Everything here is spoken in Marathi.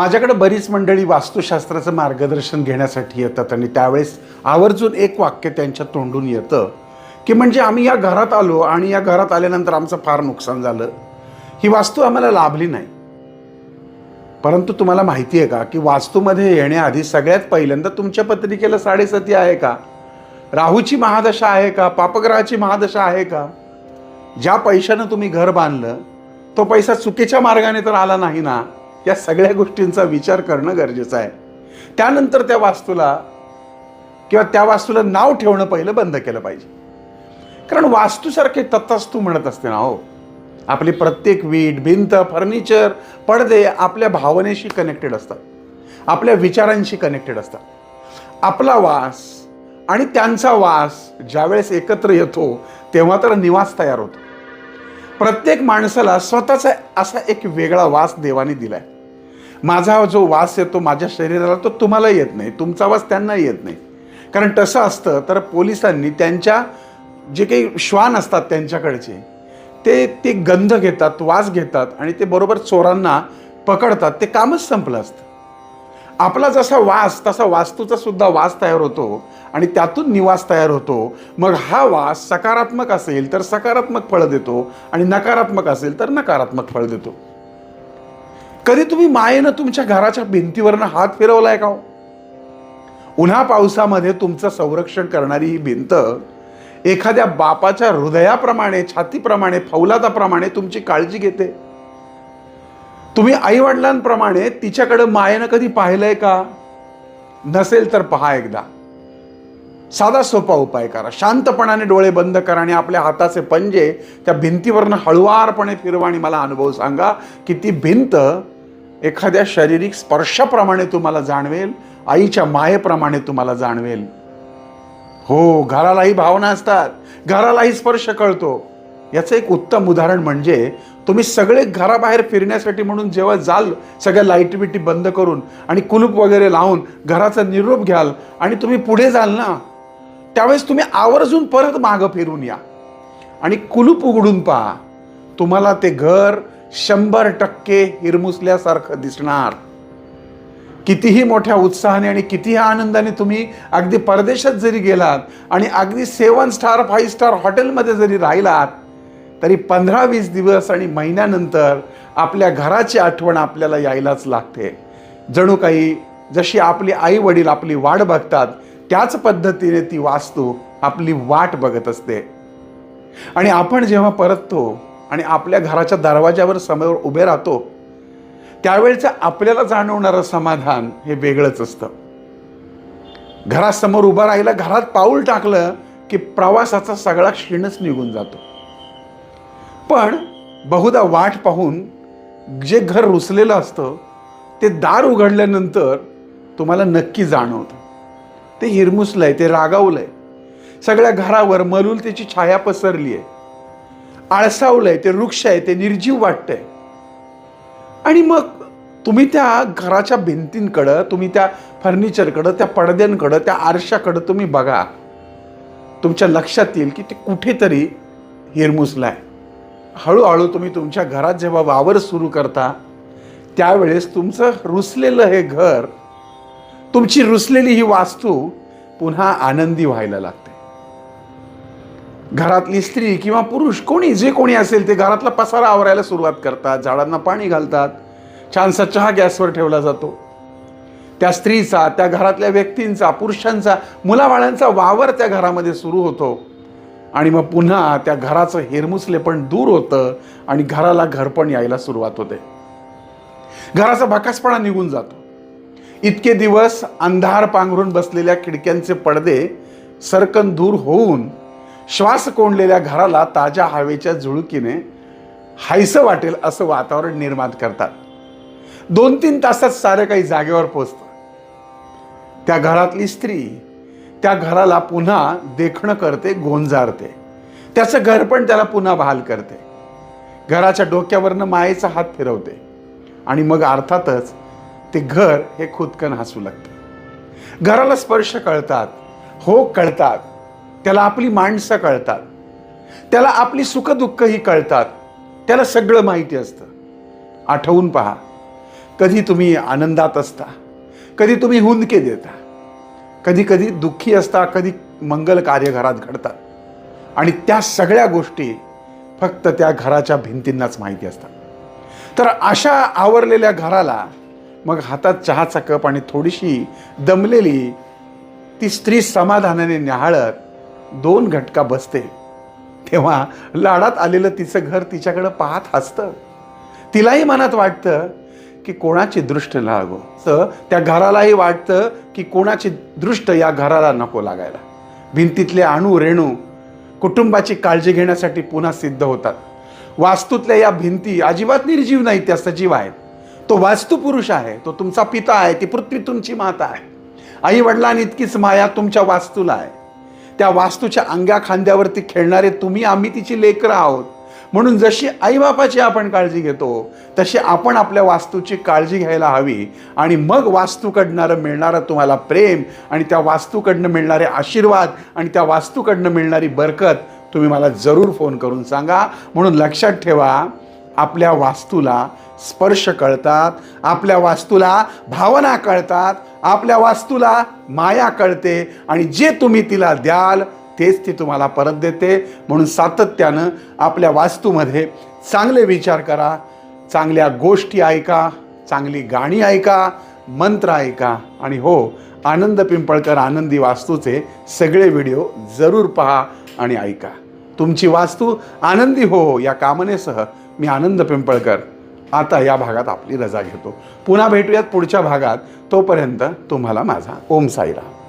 माझ्याकडे बरीच मंडळी वास्तुशास्त्राचं मार्गदर्शन घेण्यासाठी येतात आणि त्यावेळेस आवर्जून एक वाक्य त्यांच्या तोंडून येतं की म्हणजे आम्ही या घरात आलो आणि या घरात आल्यानंतर आमचं फार नुकसान झालं. ही वास्तू आम्हाला लाभली नाही. परंतु तुम्हाला माहिती आहे का की वास्तूमध्ये येण्याआधी सगळ्यात पहिल्यांदा तुमच्या पत्रिकेला साडेसती आहे का? राहूची महादशा आहे का? पापग्रहाची महादशा आहे का? ज्या पैशानं तुम्ही घर बांधलं तो पैसा चुकीच्या मार्गाने तर आला नाही ना? या सगळ्या गोष्टींचा विचार करणं गरजेचं आहे. त्यानंतर त्या वास्तूला किंवा त्या वास्तूला नाव ठेवणं पहिलं बंद केलं पाहिजे. कारण वास्तूसारखे तत्स्तू म्हणत असते ना हो. आपली प्रत्येक वीट भिंत फर्निचर पडदे आपल्या भावनेशी कनेक्टेड असतात. आपल्या विचारांशी कनेक्टेड असतात. आपला वास आणि त्यांचा वास ज्यावेळेस एकत्र येतो तेव्हा तर निवास तयार होतो. प्रत्येक माणसाला स्वतःचा असा एक वेगळा वास देवाने दिलाय. माझा जो वास येतो माझ्या शरीराला तो तुम्हाला येत नाही तुमचा वास त्यांना येत नाही. कारण तसं असतं तर पोलिसांनी त्यांच्या जे काही श्वान असतात त्यांच्याकडचे ते ते गंध घेतात वास घेतात आणि ते बरोबर चोरांना पकडतात ते कामच संपलं असतं. आपला जसा वास तसा वास्तूचा सुद्धा वास तयार होतो आणि त्यातून निवास तयार होतो. मग हा वास सकारात्मक असेल तर सकारात्मक फळ देतो आणि नकारात्मक असेल तर नकारात्मक फळ देतो. कधी तुम्ही मायेनं तुमच्या घराच्या भिंतीवरनं हात फिरवलाय का हो? उन्हा पावसामध्ये तुमचं संरक्षण करणारी ही भिंत एखाद्या बापाच्या हृदयाप्रमाणे छातीप्रमाणे फौलादाप्रमाणे तुमची काळजी घेते. तुम्ही आईवडिलांप्रमाणे तिच्याकडे मायेनं कधी पाहिलंय का? नसेल तर पहा एकदा. साधा सोपा उपाय करा. शांतपणाने डोळे बंद करा आणि आपल्या हाताचे पंजे त्या भिंतीवरनं हळुवारपणे फिरवा आणि मला अनुभव सांगा की ती भिंत एखाद्या शारीरिक स्पर्शाप्रमाणे तुम्हाला जाणवेल आईच्या मायेप्रमाणे तुम्हाला जाणवेल. हो घरालाही भावना असतात. घरालाही स्पर्श कळतो. याचं एक उत्तम उदाहरण म्हणजे तुम्ही सगळे घराबाहेर फिरण्यासाठी म्हणून जेव्हा जाल सगळ्या लाइट बिटी बंद करून आणि कुलूप वगैरे लावून घराचा निरोप घ्याल आणि तुम्ही पुढे जाल ना त्यावेळेस तुम्ही आवर्जून परत मागं फिरून या. आणि कुलूप उघडून पहा. तुम्हाला ते घर शंभर टक्के हिरमुसल्यासारखं दिसणार. कितीही मोठ्या उत्साहाने आणि कितीही आनंदाने तुम्ही अगदी परदेशात जरी गेलात आणि अगदी सेवन स्टार फाईव्ह स्टार हॉटेलमध्ये जरी राहिलात तरी पंधरा वीस दिवस आणि महिन्यानंतर आपल्या घराची आठवण आपल्याला यायलाच लागते. जणू काही जशी आपली आई वडील आपली वाट बघतात त्याच पद्धतीने ती वास्तू आपली वाट बघत असते. आणि आपण जेव्हा परततो आणि आपल्या घराच्या दरवाज्यावर समोर उभे राहतो त्यावेळचं आपल्याला जाणवणारं समाधान हे वेगळंच असतं. घरासमोर उभं राहिलं घरात पाऊल टाकलं की प्रवासाचा सगळा क्षीणच निघून जातो. पण बहुधा वाट पाहून जे घर रुसलेलं असतं ते दार उघडल्यानंतर तुम्हाला नक्की जाणवतं. ते हिरमुसलंय ते रागावलं आहे सगळ्या घरावर मलुलतेची छाया पसरली आहे आळसावलं आहे ते वृक्ष आहे ते निर्जीव वाटतंय. आणि मग तुम्ही त्या घराच्या भिंतींकडं तुम्ही त्या फर्निचरकडं त्या पडद्यांकडं त्या आरशाकडं तुम्ही बघा. तुमच्या लक्षात येईल की ते कुठेतरी हिरमुसलाय. हळूहळू तुम्ही तुमच्या घरात जेव्हा वावर सुरू करता त्यावेळेस तुमचं रुसलेलं हे घर तुमची रुसलेली ही वास्तू पुन्हा आनंदी व्हायला लागते. घरातली स्त्री किंवा पुरुष कोणी जे कोणी असेल ते घरातला पसारा आवरायला सुरुवात करतात झाडांना पाणी घालतात छानसा चहा गॅसवर ठेवला जातो. त्या स्त्रीचा त्या घरातल्या व्यक्तींचा पुरुषांचा मुलाबाळांचा वावर त्या घरामध्ये सुरू होतो. आणि मग पुन्हा त्या घराचं हेरमुसले पण दूर होतं आणि घराला घरपण यायला सुरुवात होते. घराचा भकासपणा निघून जातो. इतके दिवस अंधार पांघरून बसलेल्या खिडक्यांचे पडदे सरकन दूर होऊन श्वास कोंडलेल्या घराला ताज्या हवेच्या झुळकीने हायसं वाटेल असं वातावरण निर्माण करतात. दोन तीन तासात सारं काही जागेवर पोचतं त्या घरातली स्त्री त्या घराला पुन्हा देखणं करते गोंजारते. त्याचं घर पण त्याला पुन्हा बहाल करते. घराच्या डोक्यावरनं मायेचा हात फिरवते. आणि मग अर्थातच ते घर हे खुदकन हसू लागतं. घराला स्पर्श कळतात हो कळतात. त्याला आपली माणसं कळतात. त्याला आपली सुखदुःखही कळतात. त्याला सगळं माहिती असतं. आठवून पहा कधी तुम्ही आनंदात असता कधी तुम्ही हुंदके देता कधी कधी दुःखी असता कधी मंगल कार्य घरात घडतात. आणि त्या सगळ्या गोष्टी फक्त त्या घराच्या भिंतींनाच माहिती असतात. तर अशा आवरलेल्या घराला मग हातात चहाचा कप आणि थोडीशी दमलेली ती स्त्री समाधानाने न्याहाळत दोन घटका बसते. तेव्हा लाडात आलेलं तिचं घर तिच्याकडं पाहत हसतं. तिलाही मनात वाटतं की कोणाची दृष्ट लागो तर त्या घरालाही वाटतं की कोणाची दृष्ट या घराला नको लागायला. भिंतीतले अणू रेणू कुटुंबाची काळजी घेण्यासाठी पुन्हा सिद्ध होतात. वास्तूतल्या या भिंती अजिबात निर्जीव नाहीत त्या सजीव आहेत. तो वास्तुपुरुष आहे तो तुमचा पिता आहे ती पृथ्वी तुमची माता आहे. आई वडिलांनी इतकीच माया तुमच्या वास्तूला आहे. त्या वास्तूच्या अंग्या खांद्यावरती खेळणारे तुम्ही आम्ही तिची लेकरं आहोत. म्हणून जशी आईबापाची आपण काळजी घेतो तशी आपण आपल्या वास्तूची काळजी घ्यायला हवी आणि मग वास्तूकडणारं मिळणारं तुम्हाला प्रेम आणि त्या वास्तूकडनं मिळणारे आशीर्वाद आणि त्या वास्तूकडनं मिळणारी बरकत तुम्ही मला जरूर फोन करून सांगा. म्हणून लक्षात ठेवा आपल्या वास्तूला स्पर्श कळतात आपल्या वास्तूला भावना कळतात आपल्या वास्तूला माया कळते आणि जे तुम्ही तिला द्याल तेच ती तुम्हाला परत देते. म्हणून सातत्यानं आपल्या वास्तूमध्ये चांगले विचार करा चांगल्या गोष्टी ऐका चांगली गाणी ऐका मंत्र ऐका आणि हो आनंद पिंपळकर आनंदी वास्तूचे सगळे व्हिडिओ जरूर पहा आणि ऐका. तुमची वास्तू आनंदी हो, हो या कामनेसह मी आनंद पिंपळकर आता या भागात आपली रजा घेतो. पुन्हा भेटूयात पुढच्या भागात. तोपर्यंत तुम्हाला माझा ओम साईराम.